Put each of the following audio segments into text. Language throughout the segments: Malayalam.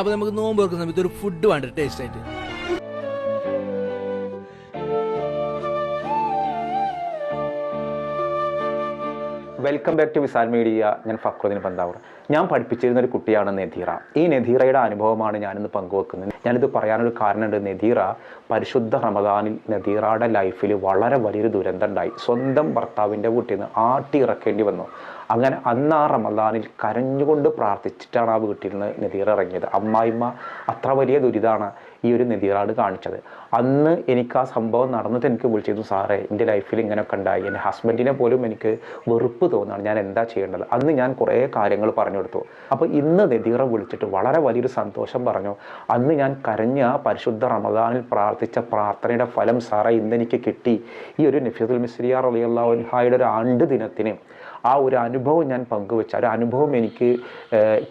അപ്പോൾ നമുക്ക് നോമ്പ് വെക്കുന്ന സമയത്ത് ഒരു ഫുഡ് വേണ്ട ടേസ്റ്റ് ആയിട്ട്? Welcome back to Visal media ഞാൻ ഫക്രുദ്ദീൻ പന്താവൂർ. ഞാൻ പഠിപ്പിച്ചിരുന്ന ഒരു കുട്ടിയാണ് നെധീറ. ഈ നെധീറയുടെ അനുഭവമാണ് ഞാനിന്ന് പങ്കുവെക്കുന്നത്. ഞാനിത് പറയാനൊരു കാരണമുണ്ട്. നെധീറ പരിശുദ്ധ റമദാനിൽ നെധീറയുടെ ലൈഫിൽ വളരെ വലിയൊരു ദുരന്തം ഉണ്ടായി സ്വന്തം ഭർത്താവിന്റെ വീട്ടിൽ നിന്ന് ആട്ടി ഇറക്കേണ്ടി വന്നു. അങ്ങനെ അന്ന് ആ റമദാനിൽ കരഞ്ഞുകൊണ്ട് പ്രാർത്ഥിച്ചിട്ടാണ് ആ വീട്ടിൽ നിന്ന് നെതീർ ഇറങ്ങിയത്. അമ്മായിമ്മ അത്ര വലിയ ദുരിതമാണ് ഈ ഒരു നിധികളാണ് കാണിച്ചത്. അന്ന് എനിക്ക് ആ സംഭവം നടന്നിട്ട് എനിക്ക് വിളിച്ചിരുന്നു സാറേ എന്റെ ലൈഫിൽ ഇങ്ങനെയൊക്കെ ഉണ്ടായി. എന്റെ ഹസ്ബൻഡിനെ പോലും എനിക്ക് വെറുപ്പ് തോന്നുകയാണ്. ഞാൻ എന്താ ചെയ്യേണ്ടത്? അന്ന് ഞാൻ കുറേ കാര്യങ്ങൾ പറഞ്ഞു കൊടുത്തു അപ്പോൾ ഇന്ന് നിധിറ വിളിച്ചിട്ട് വളരെ വലിയൊരു സന്തോഷം പറഞ്ഞു. അന്ന് ഞാൻ കരഞ്ഞ പരിശുദ്ധ റമദാനിൽ പ്രാർത്ഥിച്ച പ്രാർത്ഥനയുടെ ഫലം സാറേ ഇന്ന് എനിക്ക് കിട്ടി. ഈ ഒരു നഫീസുൽ മിസ്രിയാർ അലിയുള്ള ഒരു ആണ്ട് ദിനത്തിന് ആ ഒരു അനുഭവം ഞാൻ പങ്കുവെച്ച. ആ ഒരു അനുഭവം എനിക്ക്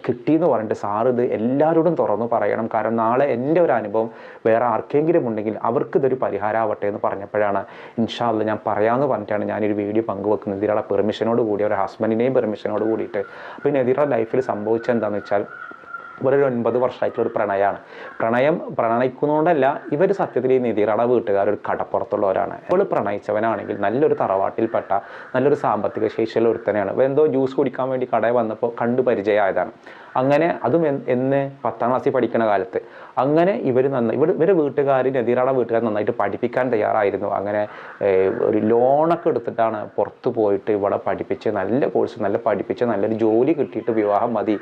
കിട്ടിയെന്ന് പറഞ്ഞിട്ട് സാറ് ഇത് എല്ലാവരോടും തുറന്നു പറയണം. കാരണം നാളെ എന്റെ ഒരു അനുഭവം വേറെ ആർക്കെങ്കിലും ഉണ്ടെങ്കിൽ അവർക്ക് ഇതൊരു പരിഹാരമാവട്ടെ എന്ന് പറഞ്ഞപ്പോഴാണ് ഇൻഷാല്ല ഞാൻ പറയാമെന്ന് പറഞ്ഞിട്ടാണ് ഞാനൊരു വീഡിയോ പങ്കുവെക്കുന്നത്. ഇതിലുള്ള പെർമിഷനോട് കൂടി ഒരു ഹസ്ബൻഡിന്റെയും പെർമിഷനോട് കൂടിയിട്ട്. അപ്പോൾ ഇതിലുള്ള ലൈഫിൽ സംഭവിച്ചത് എന്താണെന്ന് വെച്ചാൽ ഇവരൊരു ഒൻപത് വർഷമായിട്ടുള്ള ഒരു പ്രണയമാണ് പ്രണയം പ്രണയിക്കുന്നതുകൊണ്ടല്ല ഇവർ സത്യത്തിൽ ഈ നിധിയുടെ വീട്ടുകാർ ഒരു കടപ്പുറത്തുള്ളവരാണ്. ഇപ്പോൾ പ്രണയിച്ചവനാണെങ്കിൽ നല്ലൊരു തറവാട്ടിൽപ്പെട്ട നല്ലൊരു സാമ്പത്തിക ശേഷിയുള്ള ഒരുത്തനെയാണ്. ഇവ എന്തോ ജ്യൂസ് കുടിക്കാൻ വേണ്ടി കടയിൽ വന്നപ്പോൾ കണ്ടു പരിചയമായതാണ്. അങ്ങനെ അതും എന്ന് പത്താം ക്ലാസ്സിൽ പഠിക്കുന്ന കാലത്ത് അങ്ങനെ ഇവർ നന്നായി ഇവർ ഇവരെ വീട്ടുകാർ നദീറയുടെ വീട്ടുകാർ നന്നായിട്ട് പഠിപ്പിക്കാൻ തയ്യാറായിരുന്നു. അങ്ങനെ ഒരു ലോണൊക്കെ എടുത്തിട്ടാണ് പുറത്ത് പോയിട്ട് ഇവിടെ പഠിപ്പിച്ച് നല്ല കോഴ്സ് നല്ല പഠിപ്പിച്ച് നല്ലൊരു ജോലി കിട്ടിയിട്ട് വിവാഹം മതി.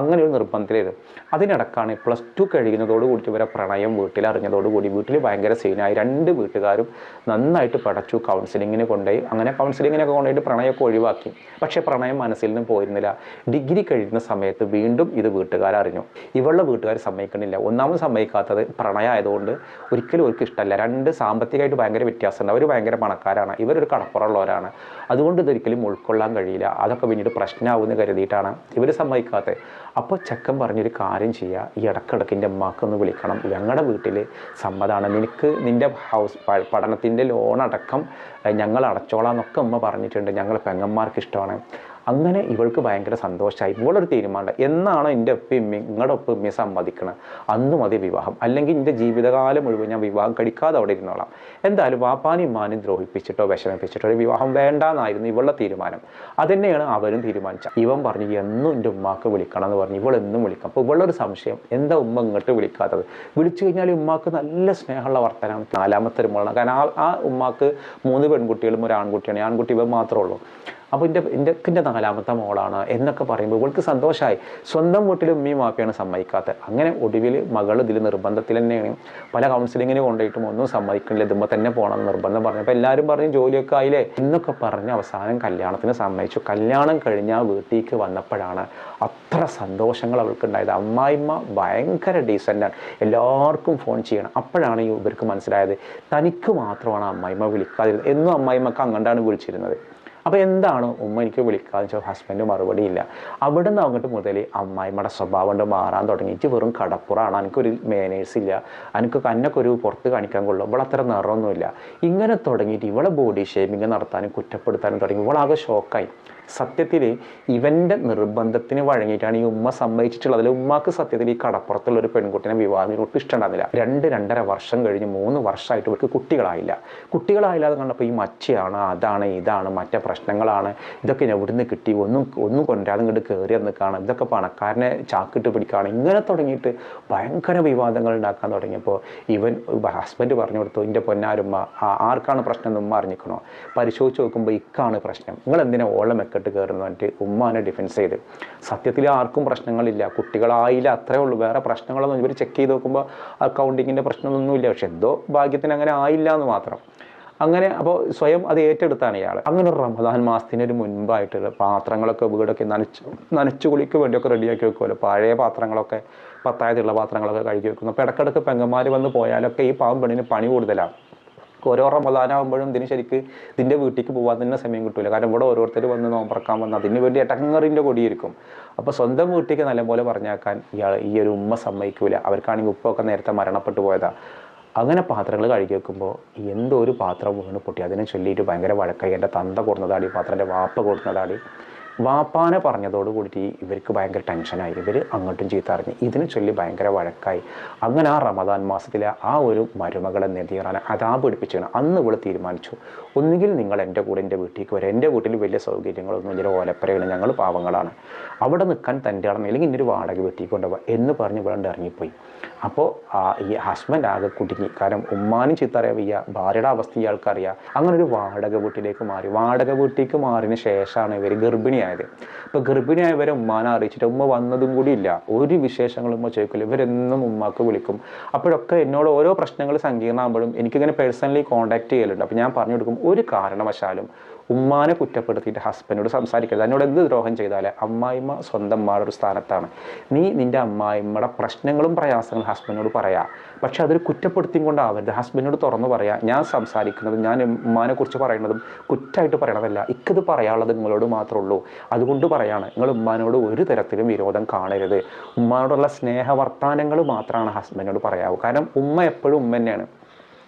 അങ്ങനെ ഒരു നിർബന്ധത്തിലായിരുന്നു. അതിനിടക്കാണ് പ്ലസ് ടു കഴിയുന്നതോട് കൂടി ഇവരെ പ്രണയം വീട്ടിൽ അറിഞ്ഞതോടുകൂടി വീട്ടിൽ ഭയങ്കര സീനായി രണ്ട് വീട്ടുകാരും നന്നായിട്ട് പടച്ചു കൗൺസിലിങ്ങിന് കൊണ്ടുപോയി. അങ്ങനെ കൗൺസിലിങ്ങിനൊക്കെ കൊണ്ടുപോയിട്ട് പ്രണയമൊക്കെ ഒഴിവാക്കി. പക്ഷേ പ്രണയം മനസ്സിൽ നിന്നും പോയിരുന്നില്ല. ഡിഗ്രി കഴിയുന്ന സമയത്ത് വീണ്ടും ഇത് വീട്ടുകാരറിഞ്ഞു ഇവളുടെ വീട്ടുകാർ സമ്മതിക്കണില്ല ഒന്നാമത് സമ്മതിക്കാത്തത് പ്രണയമായതുകൊണ്ട് ഒരിക്കലും അവർക്ക് ഇഷ്ടമല്ല. രണ്ട് സാമ്പത്തികമായിട്ട് ഭയങ്കര വ്യത്യാസമുണ്ട്. അവർ ഭയങ്കര പണക്കാരാണ്. ഇവരൊരു കടപ്പുറമുള്ളവരാണ്. അതുകൊണ്ട് ഇതൊരിക്കലും ഉൾക്കൊള്ളാൻ കഴിയില്ല. അതൊക്കെ പിന്നീട് പ്രശ്നമാവുമെന്ന് കരുതിയിട്ടാണ് ഇവർ സമ്മതിക്കാത്തത്. അപ്പോൾ ചെക്കൻ പറഞ്ഞൊരു കാര്യം ചെയ്യുക ഈ ഇടക്കിടക്ക് എന്റെ അമ്മക്കൊന്ന് വിളിക്കണം. ഞങ്ങളുടെ വീട്ടിൽ സമ്മതമാണ് നിനക്ക് നിന്റെ ഹൗസ് പഠനത്തിന്റെ ലോൺ അടക്കം ഞങ്ങൾ അടച്ചോളാം എന്നൊക്കെ അമ്മ പറഞ്ഞിട്ടുണ്ട്. ഞങ്ങൾ പെങ്ങന്മാർക്ക് ഇഷ്ടമാണ്. അങ്ങനെ ഇവൾക്ക് ഭയങ്കര സന്തോഷമായി ഇവളൊരു തീരുമാനം എന്നാണ് എന്റെ ഒപ്പം നിങ്ങളുടെ ഒപ്പം ഇമ്മയെ സമ്മതിക്കണം അന്ന് മതി വിവാഹം. അല്ലെങ്കിൽ എന്റെ ജീവിതകാലം മുഴുവൻ ഞാൻ വിവാഹം കഴിക്കാതെ അവിടെ ഇരുന്നോളാം. എന്തായാലും വാപ്പാനും ഇമ്മാനും ദ്രോഹിപ്പിച്ചിട്ടോ വിഷമിപ്പിച്ചിട്ടോ ഒരു വിവാഹം വേണ്ടാന്നായിരുന്നു ഇവളുടെ തീരുമാനം. അതന്നെയാണ് അവരും തീരുമാനിച്ചത്. ഇവൻ പറഞ്ഞു എന്നും എന്റെ ഉമ്മാക്ക് വിളിക്കണം എന്ന് പറഞ്ഞു. ഇവൾ എന്നും വിളിക്കാം. അപ്പോൾ ഇവളൊരു സംശയം എന്താ ഉമ്മ ഇങ്ങോട്ട് വിളിക്കാത്തത്? വിളിച്ചു കഴിഞ്ഞാൽ ഉമ്മാക്ക് നല്ല സ്നേഹമുള്ള വർത്തനമാണ് നാലാമത്തെ ഒരു മോളാണ്. കാരണം ആ ആ ഉമ്മാക്ക് മൂന്ന് പെൺകുട്ടികളും ഒരു ആൺകുട്ടിയാണ്. ആൺകുട്ടി ഇവ മാത്രമേ ഉള്ളൂ. അപ്പോൾ എന്റെ എന്റെ നാലാമത്തെ മോളാണ് എന്നൊക്കെ പറയുമ്പോൾ ഇവൾക്ക് സന്തോഷമായി സ്വന്തം വീട്ടിൽ ഉമ്മയും മാപ്പിയാണ് സമ്മതിക്കാത്തത്. അങ്ങനെ ഒടുവിൽ മകൾ ഇതിൽ നിർബന്ധത്തിൽ തന്നെയാണ്. പല കൗൺസിലിങ്ങിന് കൊണ്ടുപോയിട്ടും ഒന്നും സമ്മതിക്കണില്ല ഇതുമ്പോൾ തന്നെ പോകണം നിർബന്ധം പറഞ്ഞു. അപ്പോൾ എല്ലാവരും പറഞ്ഞു ജോലിയൊക്കെ ആയില്ലേ? എന്നൊക്കെ പറഞ്ഞ് അവസാനം കല്യാണത്തിന് സമ്മതിച്ചു. കല്യാണം കഴിഞ്ഞ് ആ വീട്ടിലേക്ക് വന്നപ്പോഴാണ് അത്ര സന്തോഷങ്ങൾ അവൾക്ക് ഉണ്ടായത് അമ്മായിമ്മ ഭയങ്കര ഡീസന്റാണ് എല്ലാവർക്കും ഫോൺ ചെയ്യണം. അപ്പോഴാണ് ഇവർക്ക് മനസ്സിലായത്. തനിക്ക് മാത്രമാണ് അമ്മായിമ്മ വിളിക്കാതിരുന്നത്. എന്നും അമ്മായിമ്മക്ക് അങ്ങോട്ടാണ് വിളിച്ചിരുന്നത്. അപ്പോൾ എന്താണ്? ഉമ്മ എനിക്ക് വിളിക്കാന്ന് വെച്ചാൽ ഹസ്ബൻഡ് മറുപടി ഇല്ല. അവിടെ നിന്ന് അങ്ങോട്ട് മുതൽ അമ്മായിമ്മയുടെ സ്വഭാവം കൊണ്ട് മാറാൻ തുടങ്ങി. എനിക്ക് വെറും കടപ്പുറാണ്. എനിക്കൊരു മേനേഴ്സ് ഇല്ല. എനിക്ക് കന്നൊക്കെ ഒരു പുറത്ത് കാണിക്കാൻ കൊള്ളും. ഇവളെ അത്ര നിറമൊന്നുമില്ല. ഇങ്ങനെ തുടങ്ങിയിട്ട് ഇവളെ ബോഡി ഷേമിങ് നടത്താനും കുറ്റപ്പെടുത്താനും തുടങ്ങി. ഇവളാകെ ഷോക്കായി സത്യത്തിൽ ഇവന്റെ നിർബന്ധത്തിന് വഴങ്ങിയിട്ടാണ് ഈ ഉമ്മ സമ്മതിച്ചിട്ടുള്ളത്. അതിൽ ഉമ്മക്ക് സത്യത്തിൽ ഈ കടപ്പുറത്തുള്ള ഒരു പെൺകുട്ടിനെ വിവാഹത്തിന് ഒട്ടും ഇഷ്ടമുണ്ടാകുന്നില്ല രണ്ട് രണ്ടര വർഷം കഴിഞ്ഞ് മൂന്ന് വർഷമായിട്ട് ഇവർക്ക് കുട്ടികളായില്ല. കുട്ടികളായില്ലാതെ കണ്ടപ്പോൾ ഈ മച്ചയാണ് അതാണ് ഇതാണ് മറ്റേ പ്രശ്നങ്ങളാണ്. ഇതൊക്കെ എവിടുന്ന് കിട്ടി? ഒന്നും ഒന്നും കൊണ്ടാതെ ഇങ്ങോട്ട് കയറി നിൽക്കുകയാണ് ഇതൊക്കെ പണക്കാരനെ ചാക്കിട്ട് പിടിക്കുകയാണ് ഇങ്ങനെ തുടങ്ങിയിട്ട് ഭയങ്കര വിവാദങ്ങൾ ഉണ്ടാക്കാൻ തുടങ്ങിയപ്പോൾ ഇവൻ ഹസ്ബൻഡ് പറഞ്ഞു കൊടുത്തു എന്റെ പൊന്നാരുമ്മ ആർക്കാണ് പ്രശ്നം എന്ന് ഉമ്മ അറിഞ്ഞിക്കണോ? പരിശോധിച്ച് നോക്കുമ്പോൾ ഇക്കാണ് പ്രശ്നം. നിങ്ങൾ എന്തിനാ ഓളം മെക്കെട്ട് കയറുന്നു പറഞ്ഞിട്ട് ഉമ്മാനെ ഡിഫെൻസ് ചെയ്ത്. സത്യത്തിൽ ആർക്കും പ്രശ്നങ്ങളില്ല. കുട്ടികളായില്ല അത്രേ ഉള്ളൂ. വേറെ പ്രശ്നങ്ങളൊന്നും ഇവർ ചെക്ക് ചെയ്ത് നോക്കുമ്പോൾ അക്കൗണ്ടിങ്ങിന്റെ പ്രശ്നമൊന്നുമില്ല. പക്ഷെ എന്തോ ഭാഗ്യത്തിന് അങ്ങനെ ആയില്ല എന്ന് മാത്രം. അങ്ങനെ അപ്പോൾ സ്വയം അത് ഏറ്റെടുത്താണ് ഇയാൾ അങ്ങനെ ഒരു റമദാൻ മാസത്തിന് ഒരു പാത്രങ്ങളൊക്കെ വീടൊക്കെ നനച്ച് നനച്ചു കുളിക്ക് വേണ്ടിയൊക്കെ റെഡിയാക്കി വെക്കുമല്ലോ പഴയ പാത്രങ്ങളൊക്കെ പത്തായതുള്ള പാത്രങ്ങളൊക്കെ കഴുകി വെക്കുന്നു. അപ്പോൾ ഇടക്കിടക്ക് പെങ്ങന്മാർ വന്ന് പോയാലൊക്കെ ഈ പാവം പെണ്ണിന് പണി കൂടുതലാണ് ഓരോ റമദാനാകുമ്പോഴും ഇതിന് ശരിക്ക് ഇതിന്റെ വീട്ടിലേക്ക് പോകാൻ തന്നെ സമയം കിട്ടില്ല കാരണം ഇവിടെ ഓരോരുത്തർ വന്ന് നോമ്പറക്കാൻ വന്ന് അതിന് വേണ്ടി എട്ടങ്ങറിന്റെ കൊടിയിരിക്കും. അപ്പോൾ സ്വന്തം വീട്ടിലേക്ക് നല്ലപോലെ പറഞ്ഞേക്കാൻ ഇയാൾ ഈ ഒരു ഉമ്മ സമ്മതിക്കൂല. അവർക്കാണെങ്കിൽ ഉപ്പൊക്കെ നേരത്തെ മരണപ്പെട്ടു പോയതാണ് അങ്ങനെ പാത്രങ്ങൾ കഴുകി വെക്കുമ്പോൾ എന്തോ ഒരു പാത്രം വീണ് പൊട്ടി. അതിനെ ചൊല്ലിയിട്ട് ഭയങ്കര വഴക്കായി. എന്റെ തന്ത കൊടുന്നതാടി പാത്രം എന്റെ വാപ്പ കൊടുക്കുന്നതാടി വാപ്പാനെ പറഞ്ഞതോട് കൂടിയിട്ട് ഇവർക്ക് ഭയങ്കര ടെൻഷനായി ഇവർ അങ്ങോട്ടും ചീത്ത അറിഞ്ഞ്. ഇതിനെ ചൊല്ലി ഭയങ്കര വഴക്കായി. അങ്ങനെ ആ റമദാൻ മാസത്തിലെ ആ ഒരു മരുമകളെ നെതിയറാനെ അതാ പിടിപ്പിച്ചു അന്ന് ഇവിടെ തീരുമാനിച്ചു. ഒന്നുകിൽ നിങ്ങൾ എന്റെ കൂടെ എന്റെ വീട്ടിലേക്ക് വരാം. എന്റെ വീട്ടിൽ വലിയ സൗകര്യങ്ങളൊന്നും ഇല്ല. ഓലപ്പരകളും ഞങ്ങൾ പാവങ്ങളാണ്. അവിടെ നിൽക്കാൻ തന്റെ ആണെന്ന് അല്ലെങ്കിൽ ഇന്നൊരു വാടക വീട്ടിലേക്ക് കൊണ്ടുപോകാം എന്ന് പറഞ്ഞ് ഇവിടെ ഇറങ്ങിപ്പോയി. അപ്പോൾ ഈ ഹസ്ബൻഡ് ആകെ കുടുങ്ങി. കാരണം ഉമ്മാനും ചീത്ത അറിയാൻ വയ്യ. ഭാര്യയുടെ അവസ്ഥ ഇയാൾക്കറിയാം അങ്ങനെ ഒരു വാടക വീട്ടിലേക്ക് മാറി. വാടക വീട്ടിലേക്ക് മാറിയതിന് ശേഷമാണ് ഇവർ ഗർഭിണിയായത്. അപ്പോൾ ഗർഭിണിയായവരെ ഉമ്മാനെ അറിയിച്ചിട്ട് ഉമ്മ വന്നതും കൂടി ഇല്ല. ഒരു വിശേഷങ്ങളും ഉമ്മ ചോദിക്കില്ല. ഇവരെന്നും ഉമ്മാക്ക് വിളിക്കും. അപ്പോഴൊക്കെ എന്നോട് ഓരോ പ്രശ്നങ്ങൾ സങ്കീർണമാകുമ്പോഴും എനിക്കിങ്ങനെ പേഴ്സണലി കോൺടാക്ട് ചെയ്യലുണ്ട്. അപ്പോൾ ഞാൻ പറഞ്ഞു കൊടുക്കും ഒരു കാരണവശാലും ഉമ്മാനെ കുറ്റപ്പെടുത്തിയിട്ട് ഹസ്ബൻഡോട് സംസാരിക്കരുത്. എന്നോട് എന്ത് ദ്രോഹം ചെയ്താലേ അമ്മായിമ്മ സ്വന്തം സ്ഥാനത്താണ്. നീ നിന്റെ അമ്മായിമ്മയുടെ പ്രശ്നങ്ങളും പ്രയാസങ്ങളും ഹസ്ബൻഡിനോട് പറയാം. പക്ഷെ അതൊരു കുറ്റപ്പെടുത്തിയും കൊണ്ടാവരുത്. ഹസ്ബൻഡിനോട് തുറന്നു പറയാം. ഞാൻ സംസാരിക്കുന്നതും ഞാൻ ഉമ്മാനെ കുറിച്ച് പറയുന്നതും കുറ്റമായിട്ട് പറയണതല്ല. ഇക്കത് പറയാനുള്ളത് നിങ്ങളോട് മാത്രമേ ഉള്ളൂ. അതുകൊണ്ട് പറയാണ് നിങ്ങൾ ഉമ്മാനോട് ഒരു തരത്തിലും വിരോധം കാണരുത്. ഉമ്മാനോടുള്ള സ്നേഹവർത്താനങ്ങൾ മാത്രമാണ് ഹസ്ബൻഡിനോട് പറയാവൂ. കാരണം ഉമ്മ എപ്പോഴും ഉമ്മ തന്നെയാണ്.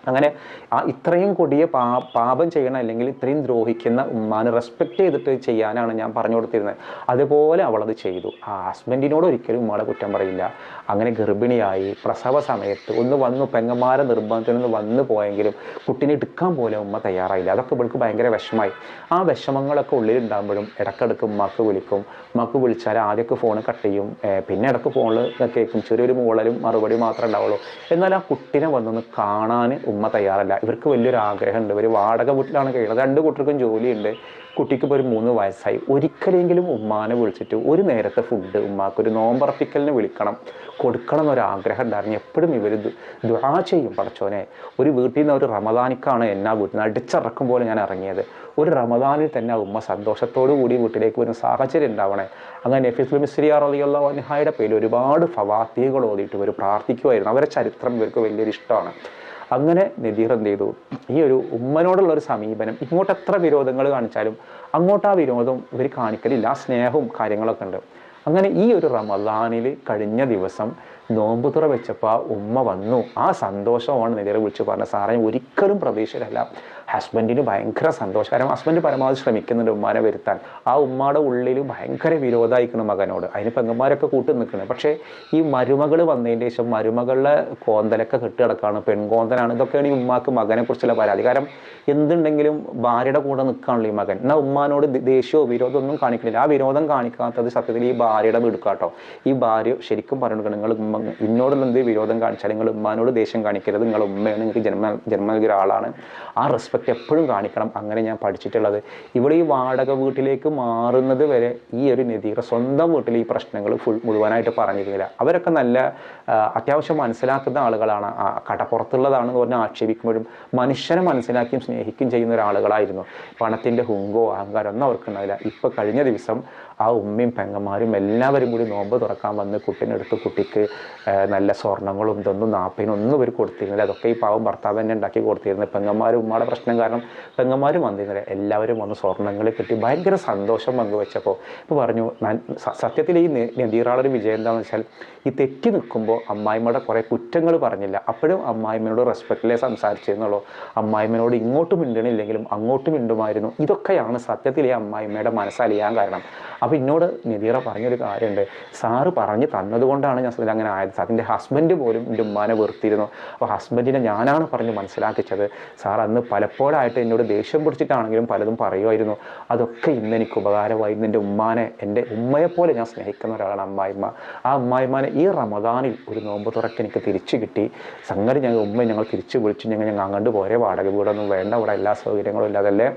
അങ്ങനെ ആ ഇത്രയും കൊടിയ പാ പാപം ചെയ്യണം അല്ലെങ്കിൽ ഇത്രയും ദ്രോഹിക്കുന്ന ഉമ്മാനെ റെസ്പെക്റ്റ് ചെയ്തിട്ട് ചെയ്യാനാണ് ഞാൻ പറഞ്ഞു കൊടുത്തിരുന്നത്. അതുപോലെ അവളത് ചെയ്തു. ആ ഹസ്ബൻഡിനോട് ഒരിക്കലും ഉമ്മയുടെ കുറ്റം പറയില്ല. അങ്ങനെ ഗർഭിണിയായി പ്രസവ സമയത്ത് ഒന്ന് വന്നു പെങ്ങന്മാരെ നിർബന്ധത്തിൽ നിന്ന് വന്നു പോയെങ്കിലും കുട്ടീനെ എടുക്കാൻ പോലും ഉമ്മ തയ്യാറായില്ല. അതൊക്കെ ഇവൾക്ക് ഭയങ്കര വിഷമായി. ആ വിഷമങ്ങളൊക്കെ ഉള്ളിലുണ്ടാകുമ്പോഴും ഇടക്കിടക്ക് ഉമ്മാക്ക് വിളിക്കും. ഉമ്മാക്ക് വിളിച്ചാൽ ആദ്യമൊക്കെ ഫോൺ കട്ട് ചെയ്യും. പിന്നെ ഇടയ്ക്ക് ഫോണിൽ കേൾക്കും. ചെറിയൊരു മൂളലും മറുപടി മാത്രമേ ഉണ്ടാവുള്ളൂ. എന്നാൽ ആ കുട്ടിനെ വന്നൊന്ന് കാണാൻ ഉമ്മ തയ്യാറല്ല. ഇവർക്ക് വലിയൊരു ആഗ്രഹമുണ്ട്. ഇവർ വാടക വീട്ടിലാണ് കഴിയുന്നത്. രണ്ട് കുട്ടികൾക്കും ജോലിയുണ്ട്. കുട്ടിക്ക് ഇപ്പോൾ ഒരു മൂന്ന് വയസ്സായി. ഒരിക്കലെങ്കിലും ഉമ്മാനെ വിളിച്ചിട്ട് ഒരു നേരത്തെ ഫുഡ് ഉമ്മാക്ക് ഒരു നോമ്പറപ്പിക്കലിന് വിളിക്കണം. കൊടുക്കണം എന്നൊരു ആഗ്രഹം ഉണ്ടായിരുന്നു. എപ്പോഴും ഇവർ ദുആ ചെയ്യും. പടച്ചോനെ ഒരു വീട്ടിൽ നിന്ന് ഒരു റമദാനിക്കാണ് എന്നാ വീട്ടിൽ നിന്ന് അടിച്ചിറക്കും പോലെ ഞാൻ ഇറങ്ങിയത്. ഒരു റമദാനിൽ തന്നെ ഉമ്മ സന്തോഷത്തോടു കൂടി വീട്ടിലേക്ക് വരുന്ന സാഹചര്യം ഉണ്ടാവണേ. അങ്ങനെ നഫീസ് മിസ്രിയാർ അലിയുള്ള വൻഹായുടെ പേരിൽ ഒരുപാട് ഫവാത്തികൾ ഓതിയിട്ട് ഇവർ പ്രാർത്ഥിക്കുമായിരുന്നു അവരെ ചരിത്രം ഇവർക്ക് വലിയൊരു ഇഷ്ടമാണ്. അങ്ങനെ നദീർ എന്ത് ചെയ്തു? ഈ ഒരു ഉമ്മനോടുള്ള ഒരു സമീപനം ഇങ്ങോട്ട് എത്ര വിരോധങ്ങൾ കാണിച്ചാലും അങ്ങോട്ട് ആ വിരോധം ഇവർ കാണിക്കലില്ല. ആ സ്നേഹവും കാര്യങ്ങളൊക്കെ ഉണ്ട്. അങ്ങനെ ഈ ഒരു റമദാനിൽ കഴിഞ്ഞ ദിവസം നോമ്പുതുറ വെച്ചപ്പോൾ ഉമ്മ വന്നു. ആ സന്തോഷമാണ് നെതിരെ വിളിച്ച് പറഞ്ഞത്. സാറേ ഒരിക്കലും പ്രതീക്ഷയിലല്ല ഹസ്ബൻഡിന് ഭയങ്കര സന്തോഷം. കാരണം ഹസ്ബൻഡ് പരമാവധി ശ്രമിക്കുന്നുണ്ട് ഉമ്മാനെ വരുത്താൻ. ആ ഉമ്മയുടെ ഉള്ളിൽ ഭയങ്കര വിരോധമായിരിക്കുന്നു മകനോട്. അതിന് പെങ്ങന്മാരൊക്കെ കൂട്ടി നിൽക്കുന്നത് പക്ഷേ ഈ മരുമകൾ വന്നതിന് ശേഷം മരുമകളുടെ കോന്തലൊക്കെ കെട്ടി കിടക്കാണ്. പെൺകോന്തനാണ് ഇതൊക്കെയാണ് ഈ ഉമ്മാക്ക് മകനെ കുറിച്ചുള്ള പരാതി. കാരണം എന്തുണ്ടെങ്കിലും ഭാര്യയുടെ കൂടെ നിൽക്കാണല്ലോ ഈ മകൻ. എന്നാൽ ഉമ്മാനോട് ദേഷ്യമോ വിരോധമോ ഒന്നും കാണിക്കുന്നില്ല ആ വിരോധം കാണിക്കാത്തത് സത്യത്തിൽ ഈ ഭാര്യയുടെ വീടുക്കാട്ടോ ഈ ഭാര്യ ശരിക്കും പറഞ്ഞു നിങ്ങൾ ഉമ്മ ഇന്നോടുള്ള എന്ത് വിരോധം കാണിച്ചാൽ നിങ്ങൾ ഉമ്മാനോട് ദേഷ്യം കാണിക്കരുത്. നിങ്ങൾ ഉമ്മയാണ്. നിങ്ങൾക്ക് ജന്മ ജന്മ നൽകിയ ഒരാളാണ്. ആ റെസ്പെക്റ്റ് എപ്പോഴും കാണിക്കണം. അങ്ങനെ ഞാൻ പഠിച്ചിട്ടുള്ളത്. ഇവിടെ ഈ വാടക വീട്ടിലേക്ക് മാറുന്നത് വരെ ഈ ഒരു നദീറ സ്വന്തം വീട്ടിൽ ഈ പ്രശ്നങ്ങൾ ഫുൾ മുഴുവനായിട്ട് പറഞ്ഞിരുന്നില്ല. അവരൊക്കെ നല്ല അത്യാവശ്യം മനസ്സിലാക്കുന്ന ആളുകളാണ്. കടപ്പുറത്തുള്ളതാണെന്ന് പറഞ്ഞ് ആക്ഷേപിക്കുമ്പോഴും മനുഷ്യനെ മനസ്സിലാക്കിയും സ്നേഹിക്കുകയും ചെയ്യുന്ന ഒരാളുകളായിരുന്നു. പണത്തിന്റെ ഹുങ്കോ അഹങ്കാരം ഒന്നും അവർക്കുണ്ടാവില്ല. ഇപ്പോൾ കഴിഞ്ഞ ദിവസം ആ ഉമ്മയും പെങ്ങന്മാരും എല്ലാവരും കൂടി നോമ്പ് തുറക്കാൻ വന്ന് കുട്ടീനെടുത്ത് കുട്ടിക്ക് നല്ല സ്വർണങ്ങളും ഇതൊന്നും നാപ്പിനൊന്നും ഇവർ കൊടുത്തിരുന്നില്ല. അതൊക്കെ ഈ പാവം ഭർത്താവ് തന്നെ ഉണ്ടാക്കി കൊടുത്തിരുന്നത് പെങ്ങന്മാരും ഉമ്മയുടെ പ്രശ്നം കാരണം പെങ്ങന്മാരും വന്നിങ്ങനെ എല്ലാവരും വന്ന് സ്വർണങ്ങൾ കിട്ടി. ഭയങ്കര സന്തോഷം പങ്കുവെച്ചപ്പോൾ ഇപ്പോൾ പറഞ്ഞു "ഞാൻ- സത്യത്തിൽ ഈ നദീറാളുടെ വിജയം എന്താണെന്ന് വെച്ചാൽ ഈ തെറ്റി നിൽക്കുമ്പോൾ അമ്മായിമ്മയുടെ കുറേ കുറ്റങ്ങൾ പറഞ്ഞില്ല. അപ്പോഴും അമ്മായിമ്മനോട് റെസ്പെക്റ്റിലേ സംസാരിച്ചിരുന്നുള്ളൂ. അമ്മായിമ്മനോട് ഇങ്ങോട്ടും മിണ്ടണില്ലെങ്കിലും അങ്ങോട്ടും മിണ്ടുമായിരുന്നു. ഇതൊക്കെയാണ് സത്യത്തിൽ ഈ അമ്മായിമ്മയുടെ മനസ്സലിയാൻ കാരണം. അപ്പോൾ എന്നോട് നദീറ പറഞ്ഞൊരു കാര്യമുണ്ട് സാറ് പറഞ്ഞ് തന്നതുകൊണ്ടാണ് ഞാൻ അതിൽ അങ്ങനെ ആയത്. അതിന്റെ ഹസ്ബൻഡ് പോലും എന്റെ ഉമ്മാനെ വെറുത്തിരുന്നു. അപ്പോൾ ഹസ്ബൻഡിനെ ഞാനാണ് പറഞ്ഞ് മനസ്സിലാക്കിച്ചത്. സാർ അന്ന് പലപ്പോഴായിട്ട് എന്നോട് ദേഷ്യം പിടിച്ചിട്ടാണെങ്കിലും പലതും പറയുമായിരുന്നു. അതൊക്കെ ഇന്ന് എനിക്ക് ഉപകാരമായിരുന്നു എന്റെ ഉമ്മാനെ എന്റെ ഉമ്മയെപ്പോലെ ഞാൻ സ്നേഹിക്കുന്ന ഒരാളാണ് അമ്മായിമ്മ. ആ അമ്മായിമ്മാനെ ഈ റമദാനിൽ ഒരു നോമ്പ് തുറക്ക് എനിക്ക് തിരിച്ചു കിട്ടി. സംഗതി ഞങ്ങൾ ഉമ്മ ഞങ്ങൾ തിരിച്ചു വിളിച്ചു ഞങ്ങൾ ഞങ്ങൾ അങ്ങോട്ട് പോരെ. വാടക വീടൊന്നും വേണ്ട. ഇവിടെ എല്ലാ സൗകര്യങ്ങളും ഇല്ലാതല്ലേ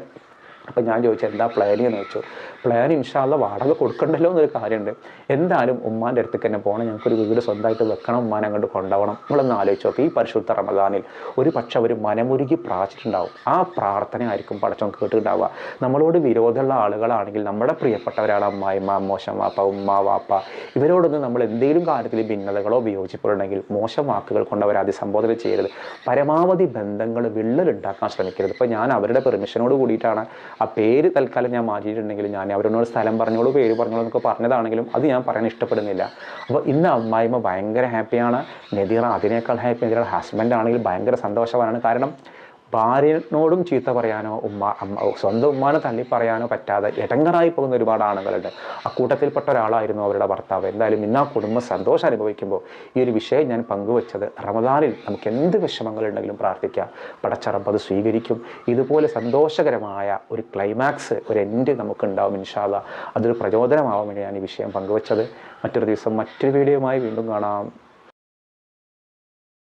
അപ്പം ഞാൻ ചോദിച്ചു എന്താ പ്ലാനിങ് എന്ന് ചോദിച്ചു. പ്ലാൻ ഇൻഷാല്ല വാടക കൊടുക്കണ്ടല്ലോ എന്നൊരു കാര്യമുണ്ട്. എന്തായാലും ഉമ്മാന്റെ അടുത്തേക്ക് തന്നെ പോകണം. ഞങ്ങൾക്കൊരു വീട് സ്വന്തമായിട്ട് വെക്കണം ഉമ്മാനെ അങ്ങോട്ട് കൊണ്ടുപോകണം. നിങ്ങളൊന്ന് ആലോചിച്ച് നോക്കി. ഈ പരിശുദ്ധ റമദാനിൽ ഒരു പക്ഷെ അവർ മനമുരുകി പ്രാർത്ഥിച്ചിട്ടുണ്ടാവും. ആ പ്രാർത്ഥന ആയിരിക്കും പടച്ചോൻ കേട്ടിട്ടുണ്ടാവുക. നമ്മളോട് വിരോധമുള്ള ആളുകളാണെങ്കിൽ നമ്മുടെ പ്രിയപ്പെട്ടവരാണ് അമ്മായിമ്മ മോശം വാപ്പ ഉമ്മ വാപ്പ. ഇവരോടൊന്നും നമ്മൾ എന്തെങ്കിലും കാര്യത്തിൽ ഭിന്നതകളോ വിയോജിപ്പുണ്ടെങ്കിൽ മോശം വാക്കുകൾ കൊണ്ട് അവർ അതിസംബോധന ചെയ്യരുത്. പരമാവധി ബന്ധങ്ങൾ വിള്ളലുണ്ടാക്കാൻ ശ്രമിക്കരുത്. ഇപ്പോൾ ഞാൻ അവരുടെ പെർമിഷനോട് കൂടിയിട്ടാണ് ആ പേര് തൽക്കാലം ഞാൻ മാറ്റിയിട്ടുണ്ടെങ്കിൽ ഞാൻ അവരോട് സ്ഥലം പറഞ്ഞോളൂ പേര് പറഞ്ഞോളൂ എന്നൊക്കെ പറഞ്ഞതാണെങ്കിലും അത് ഞാൻ പറയാൻ ഇഷ്ടപ്പെടുന്നില്ല. അപ്പോൾ ഇന്ന് അമ്മായിമ്മ ഭയങ്കര ഹാപ്പിയാണ് നദീറ അതിനേക്കാൾ ഹാപ്പി നദീറ ഹസ്ബൻഡ് ആണെങ്കിൽ ഭയങ്കര സന്തോഷവാനാണ്. കാരണം ഭാര്യനോടും ചീത്ത പറയാനോ ഉമ്മ അമ്മ സ്വന്തം ഉമ്മാനെ തള്ളി പറയാനോ പറ്റാതെ ഇടങ്ങറായി പോകുന്ന ഒരുപാട് ആണുങ്ങളുണ്ട് അക്കൂട്ടത്തിൽപ്പെട്ട ഒരാളായിരുന്നു അവരുടെ ഭർത്താവ്. എന്തായാലും ഇന്ന് ആ കുടുംബം സന്തോഷം അനുഭവിക്കുമ്പോൾ ഈ ഒരു വിഷയം ഞാൻ പങ്കുവച്ചത് റമദാനിൽ നമുക്ക് എന്ത് വിഷമങ്ങളുണ്ടെങ്കിലും പ്രാർത്ഥിക്കാം. പടച്ചറമ്പത് സ്വീകരിക്കും. ഇതുപോലെ സന്തോഷകരമായ ഒരു ക്ലൈമാക്സ് ഒരു എൻഡ് നമുക്കുണ്ടാവും ഇൻഷാല്ല അതൊരു പ്രചോദനമാവാൻ വേണ്ടി ഞാൻ ഈ വിഷയം പങ്കുവച്ചത്. മറ്റൊരു ദിവസം മറ്റൊരു വീഡിയോയുമായി വീണ്ടും കാണാം.